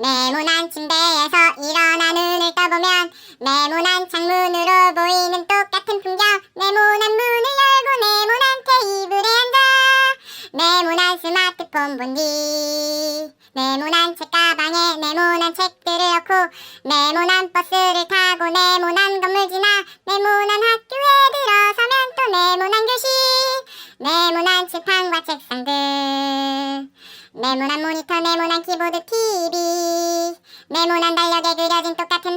네모난 침대에서 일어나 눈을 떠보면 네모난 창문으로 보이는 똑같은 풍경. 네모난 문을 열고 네모난 테이블에 앉아. 네모난 스마트폰 본디. 네모난 책가방에 네모난 책들을 넣고 네모난 버스를 타고 네모난 건물 지나 네모난 학교에 들어서면 또 네모난 교실. 네모난 칠판과 책상들 네모난 모니터 네모난 키보드 TV 네모난 달력에 그려진 똑같은